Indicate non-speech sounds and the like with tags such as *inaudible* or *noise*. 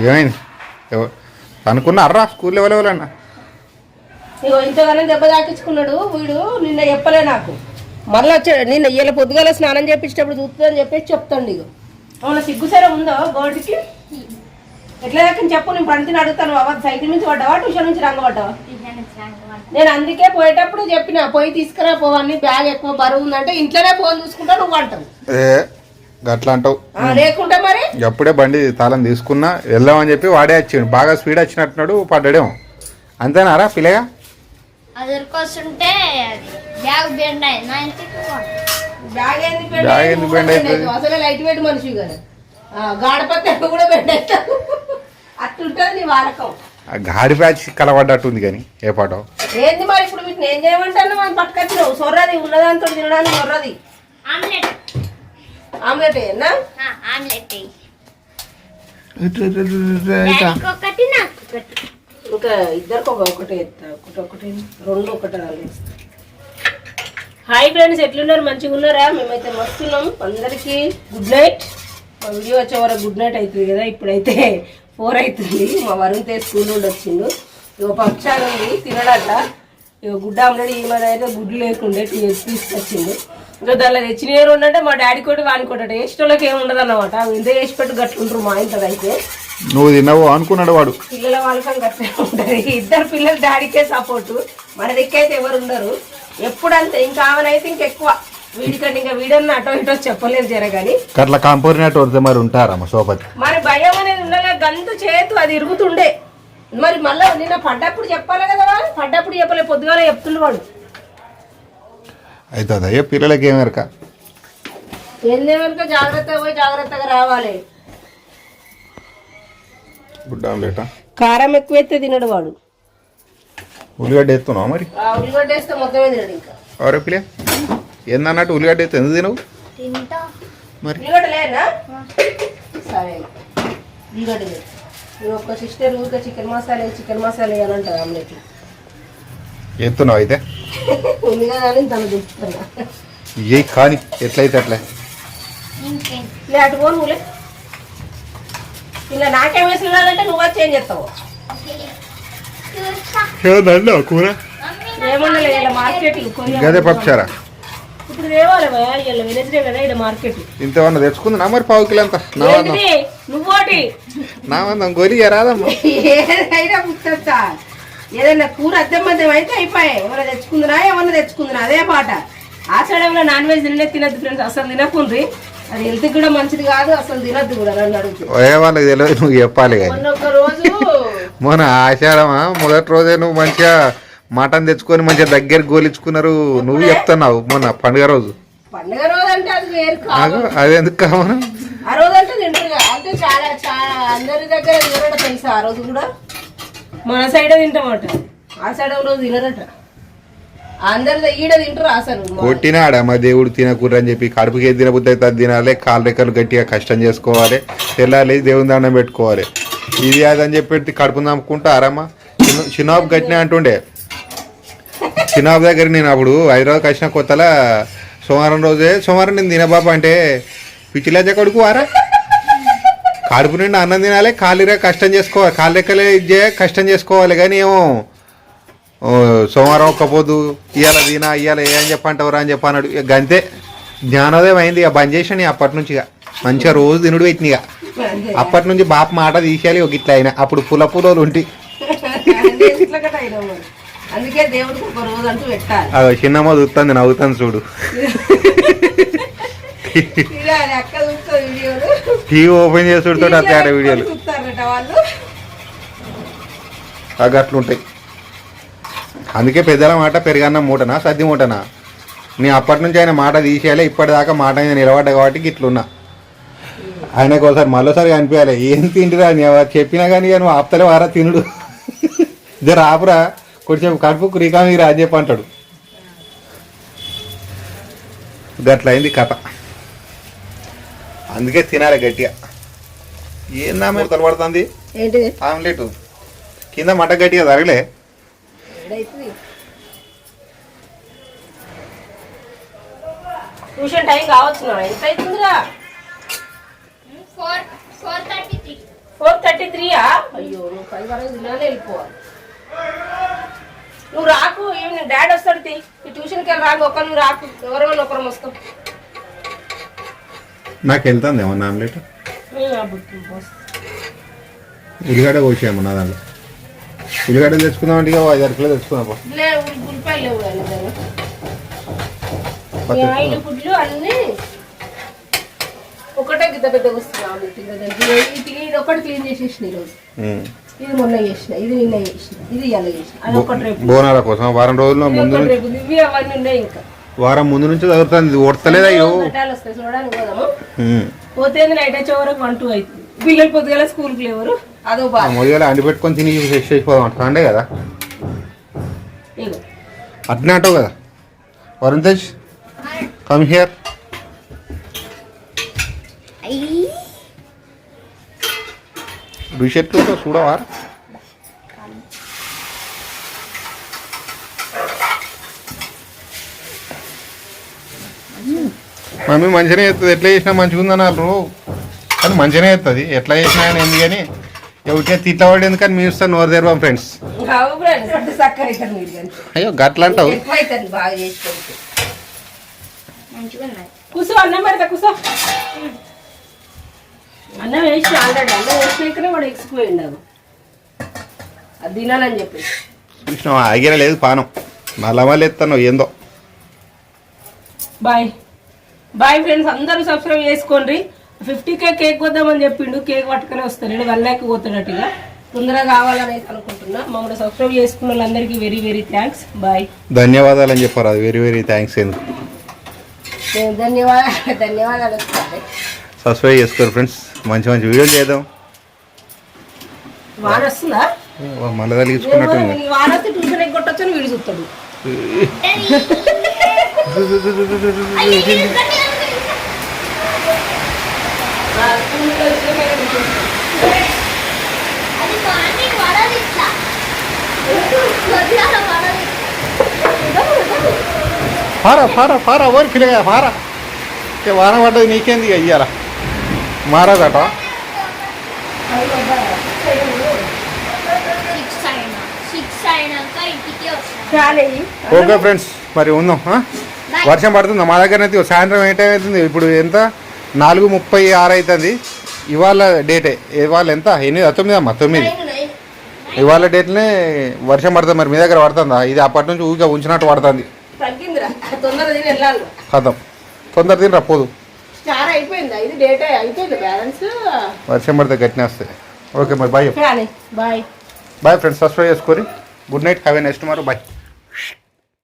ఏమైంది? ఎవ- అనుకున్నా అర్రా స్కూల్ లెవెల్ ఎవరన్నా? ఇగో ఇంతగానో దెబ్బ తాకించుకున్నాడు వీడు నిన్న చెప్పలే నాకు. మళ్ళీ వచ్చాడు నిన్న ఇయ్యాల పొద్దుగాల స్నానం చేపించేటప్పుడు చూస్తుందని చెప్పేసి చెప్తాడు ఇగో. అవునా సిగ్గుసరే ఉందో గోటికి ఎట్లా దాకా చెప్పు నేను పంటిని అడుగుతాను అవ్వ సైకిల్ నుంచి పడ్డావా ట్యూషన్ నుంచి రంగ పడ్డావా నేను అందుకే పోయేటప్పుడు చెప్పిన పోయి తీసుకురా పోవని బ్యాగ్ ఎక్కువ బరువు ఉందంటే ఇంట్లోనే ఫోన్ చూసుకుంటా నువ్వు అంటావు. గట్లా అంటావు ఆ, లేకుంటే మరి? ఎప్పుడే బండి తాళం తీసుకున్నా వెళ్దామని చెప్పి వాడే వచ్చిండు. బాగా స్పీడ్ వచ్చినట్టున్నాడు పడ్డాడేమో. అంతేనారా పిల్లగా అది ఉరికొస్తుంటే బ్యాగ్ బెండ్ అయింది. నా ఇంటికి బ్యాగ్ ఏంది బెండ్ బ్యాగ్ అయ్యి, ఎందుకు నువ్వు బెండ్ బెండ్ అవుతుంది? అవుతావు. అసలే లైట్ వెయిట్ మనిషి కదా. గాడపత్తి కూడా బెండ్ అవుతావు. అట్లుంటది నీ వాడకం. ఆ గాడి ప్యాచ్ కలబడ్డట్టుంది కానీ ఏ పాటో? ఏంది మరి ఇప్పుడు వీటిని ఏం చేయమంటాను మనం పట్టుకొచ్చినావు సొర్రది ఉన్నదాంతో తినడానికి సొర్రది. ఆమ్లెట్ ఆమ్లెట్ ఎయ్. డాడీకి ఒకటి నాకు ఒకటి. ఇంకా ఇద్దరికి ఒక ఒకటి ఒకటి ఒకటి రెండు ఒకటి వేస్తా హాయ్ ఫ్రెండ్స్ ఎట్లున్నారు? మంచిగా ఉన్నారా? మేమైతే మస్తున్నాం అందరికీ గుడ్ నైట్. మా వీడియో వచ్చే వరకు గుడ్ నైట్ అవుతుంది కదా? ఇప్పుడైతే ఫోర్ అవుతుంది. మా వరుణ్ తే స్కూల్ నుండి వచ్చిండు. ఇక పక్షాలు ఉంది తినడట. ఇక గుడ్డ ఆమ్లెట్ ఈ మన అయితే గుడ్లు లేకుండే తీసుకొచ్చిండు. ఇంకా దానిలో తెచ్చినవి రెండు అంటే మా డాడీ కోటి వాని కోట వాళ్ళకి ఏమి ఉండదు అన్నమాట ఇంత చేసి పెట్టు గట్లుంటారు మా ఇంట్లో అయితే. నువ్వు తిన్నావు అనుకున్నాడు వాడు. పిల్లల వాళ్ళకం గట్లే ఉంటది. ఇద్దరు పిల్లలు డాడీకే సపోర్టు. మన దిక్కైతే ఎవరు ఉండరు. ఎప్పుడంతే ఇంకా ఆమెనైతే ఇంకెక్కువ. వీడికంటే ఇంకా వీడన్న అటో ఇటో చెప్పలేదు జరగాని గట్ల కాంపూరినట్టు వస్తే మరి ఉంటారమ్మ సోపతి. మరి భయం అనేది ఉండలే. గంతు చేతు అది ఇరుగుతుండే. మరి మళ్ళీ నిన్న పడ్డప్పుడు చెప్పాలి కదా? పడ్డప్పుడు చెప్పలే. పొద్దుగానే చెప్తుండే వాడు. అవుతుంది అయ్యో పిల్లలకి ఏం ఎరక? ఏందేమనుకో జాగ్రత్తగా పోయి జాగ్రత్తగా రావాలి. గుడ్ ఆమ్లెటా కారం ఎక్కువైతే తినడు వాడు. ఉల్లిగడ్డ ఎత్తున్నావు మరి? ఆ ఉల్లిగడ్డ వేస్తే మొత్తమే తినడు ఇంకా. ఎవరే పిల్ల. ఏందన్నట్టు ఉల్లిగడ్డ ఎత్తు ఎందుకు తినవు? తింటా. మరి? ఉల్లిగడ్డ సరే. ఉల్లిగడ్డ ఒక్క సిస్టర్ ఊరికే చికెన్ మసాలా చికెన్ మసాలా అని అంటారు ఆమ్లెట్? ఎత్తున్నావు అయితే? ఏ కాని ఎట్లయితే అట్లే. అటు పో నువ్వులే ఇలా నాకేం వేసినాడంటే నువ్వు వచ్చి ఏం చేస్తావు? చూస్తా ఏదండి కూర. ఏమన్నా ఇలా మార్కెట్ గదే పప్పుచారా? ఇప్పుడు తేవాలి భయ ఇలా వెనస్డే కదా ఇలా మార్కెట్ తెచ్చుకుంది? నా మరి పావు కిలో అంత నా నువ్వోటి. వందం. గొరి రాదమ్మా ఏదైనా పుట్టచ్చా? ఏదైనా కూర అద్దెం మధ్యం అయితే అయిపోయాయి. ఏమైనా తెచ్చుకుందినా ఏమన్నా తెచ్చుకుందినా? అదే పాట. ఆషాఢంలో నాన్ వెజ్ తినలే తినద్దు ఫ్రెండ్స్ అసలు తినకుండ్రి. అది హెల్త్ కూడా మంచిది కాదు అసలు తినద్దు కూడా నన్ను అడుగుతూ. ఏ వాళ్ళకి తెలియదు నువ్వు చెప్పాలి కానీ. మొన్న ఒక రోజు మొన్న ఆషాఢమా? మొదటి రోజే నువ్వు మంచిగా మటన్ తెచ్చుకొని మంచిగా దగ్గర గోలించుకున్నారు నువ్వు చెప్తున్నావు మొన్న పండుగ రోజు. పండుగ రోజు అంటే అది వేరు కాదు. నాకు అది ఎందుకు కావాలి ఆ రోజు అంటే తింటారు. అంటే చాలా చాలా అందరి దగ్గర తెలుసా ఆ రోజు కూడా. మన సైడ్ తింటామట. ఆ సైడ్ రోజు తినరట. అందరి ఈడ తింటారు అసలు మా దేవుడు తినకూడదు అని చెప్పి కడుపుకి ఏది తినబుద్ధి అయితే అది తినాలి. కాలు రెక్కలు గట్టిగా కష్టం చేసుకోవాలి. తెల్లాలి దేవుని దండం పెట్టుకోవాలి. ఇది అది అని చెప్పి కడుపు నమ్ముకుంటారమ్మా. చిన్న చిన్నాబు గట్టినే అంటుండే. చిన్నాబు దగ్గర నేను అప్పుడు హైదరాబాద్ వచ్చిన కొత్తలా సోమవారం రోజే సోమవారం నేను తినబాబు అంటే పిచ్చిలజ్జ కొడుకు వారా? కడుపు నిండా అన్నం తినాలి కాలిరే కష్టం చేసుకోవాలి కాలు రెక్కలే ఇచ్చే కష్టం చేసుకోవాలి కానీ ఏమో సోమవారం ఒక్క పొద్దు ఇవాళ తినా ఇవాళ ఏ అని చెప్పంటావురా అని చెప్పన్నాడు ఇక గంతే. జ్ఞానోదయం అయింది ఇక బంద్ చేసాను అప్పటి నుంచి ఇక. మంచిగా రోజు తినుడు పెట్టిన. అప్పటి నుంచి బాప మాట తీసేయాలి ఒక ఇట్లా అయినా. అప్పుడు పుల పులోలు ఉంటి. అది చిన్నమ్మ చూస్తుంది నవ్వుతుంది చూడు *laughs* ఇలా అది అక్క చూస్తుంది వీడియోలు టీవీ ఓపెన్ చేసి ఆ తేడా వీడియోలు. అవి అట్లుంటాయి అందుకే పెద్దల మాట పెరిగన్న మూటనా సద్ది మూటనా? నేను అప్పటి నుంచి ఆయన మాట తీసేయాలి ఇప్పటిదాకా మాట మీద నిలబడ్డా కాబట్టి ఇట్లున్నా ఆయనకు ఒకసారి మళ్ళీసారి అనిపించాలి ఏం తింటిరా చెప్పినా కానీ నువ్వు ఆపుతలే వారా తినుడు. జర ఆపురా కొంచెం కడుపు రీకామిరా అని చెప్పి అంటాడు. గట్లయింది కథ. అందుకే తినాలి గట్టిగా. ఏందా ముడతలు పడుతుంది ఏంటిది? ఆమ్లెట్. కింద మంట గట్టిగా తరగలే. ఏడైతుంది? ట్యూషన్ టైం కావచ్చు ఎంత అవుతుందిరా four four thirty three. Thirty త్రీయా? అయ్యో నువ్వు ఫైవ్ వరకు తినాలి వెళ్ళిపోవాలి. నువ్వు రాకు ఈవినింగ్ డాడీ వస్తాడు తీ. ఈ ట్యూషన్కి వెళ్ళి రాకు ఒకరు నువ్వు రాకు. ఎవరెవరు ఒకరం వస్తాం. నాకు వెళ్తుంది ఏమన్నా ఆమ్లెట్. ఉల్లిగడ్డ కోసేయమ్మ నా దాంట్లో ఉల్లిగడ్డలు తెచ్చుకుందాం అంటే ఐదు కిలో తెచ్చుకుందాం పో. లేవు ఉల్లి- ఉల్లిపాయలు లేవు కానీ దాన్ని. ఈ ఆయిల్ ఫుడ్లు అన్నీ ఒకటే గిద్ద వస్తున్నాం ఇది ఒకటి క్లీన్ చేసేసిన ఈరోజు ఉమ్. ఇది మొన్న చేసిన ఇది నిన్న చేసిన ఇది చేసిన బోనాల కోసం వారం రోజుల్లో ముందు. ఇవి అవన్నీ ఉన్నాయి ఇంకా వారం ముందు నుంచి చదువుతుంది ఓడతలేదు అయ్యో. పోతే నైట్ వచ్చే వరకు వన్ టూ అవుతుంది పిల్లలు పొద్దుగల స్కూల్కి లేవరు అదో ఆ బాధ మొదలు అండి పెట్టుకొని తిని ఫ్రెష్ అయిపోదాం అంట అండే కదా? ఇగో. అట్నే అంటావు కదా? వరుణ్ తేజ్ కమ్ హియర్ అయ్యి. రిషెట్ చూడవా? మమ్మీ మంచిగానే చేస్తుంది. ఎట్లా చేసినా మంచిగా ఉందని అన్నారు. కానీ మంచిగానే చేస్తుంది. ఎట్లా చేసినా అని ఎందుకు కానీ ఎవరికే తిట్ల పడి ఎందుకని మీ ఇస్తాను నోరు తెరవాం ఫ్రెండ్స్ మీరు అయ్యో గట్ల అంటావు కూసో అన్నం పెడతా కూసో అన్నం వేసి ఆల్రెడీ అన్నం వేసినాకనే వాడు ఎక్సిపోయిండు అది అది తినాలని చెప్పేసి. చూసినావు? ఆగిన లేదు పానం. మళ్ళా మళ్ళీ ఎత్తాను ఏందో. బాయ్. బాయ్ ఫ్రెండ్స్ అందరూ సబ్స్క్రైబ్ చేసుకోండి. ఫిఫ్టీ కే కేక్ వద్దామని చెప్పిండు. కేక్ పట్టుకొని వస్తాడు వన్ ల్యాక్ పోతున్నట్టుగా తొందరగా కావాలని అయితే అనుకుంటున్నా మమ్మల్ని సబ్స్క్రైబ్ చేసుకున్న వాళ్ళందరికీ వెరీ వెరీ థ్యాంక్స్ బాయ్ ధన్యవాదాలు అని చెప్పారు. అది వెరీ వెరీ థ్యాంక్స్ ఎందుకు? ధన్యవాదాలు ధన్యవాదాలు సబ్స్క్రైబ్ చేసుకోరు ఫ్రెండ్స్ మంచి మంచి వీడియోలు చేద్దాం. వాన వస్తుందా? మళ్ళీ తగిలించుకున్నట్టుంది. ఈ వాన వస్తే ట్యూషన్ ఎగ్గొట్టొచ్చు అని వీడు చూస్తాడు. *laughs* ఫారా ఫారా ఓరి పిల్లగా ఫారా ఇక వాన పడ్డది నీకేంది ఇక ఇయ్యాల? మారాదట. చాలే. ఓకే ఫ్రెండ్స్ మరి ఉందాం. వర్షం పడుతుందా? మా దగ్గర అయితే సాయంత్రం ఏ టైం అవుతుంది? ఇప్పుడు ఎంత? నాలుగు ముప్పై ఆరు అవుతుంది ఇవాళ డేటే. ఇవాళ ఎంత? ఎనిమిది తొమ్మిది అమ్మా తొమ్మిది. ఇవాళ డేట్నే వర్షం పడుతుంది మరి మీ దగ్గర పడుతుందా? ఇది అప్పటి నుంచి ఊరికే ఉంచినట్టు పడుతుంది. కథం. తొందర తిని బ్యాలెన్స్ వర్షం పడితే గట్టినే వస్తుంది ఓకే మరి bye bye bye friends subscribe చేసుకొని. Good night have a next మారు బాయ్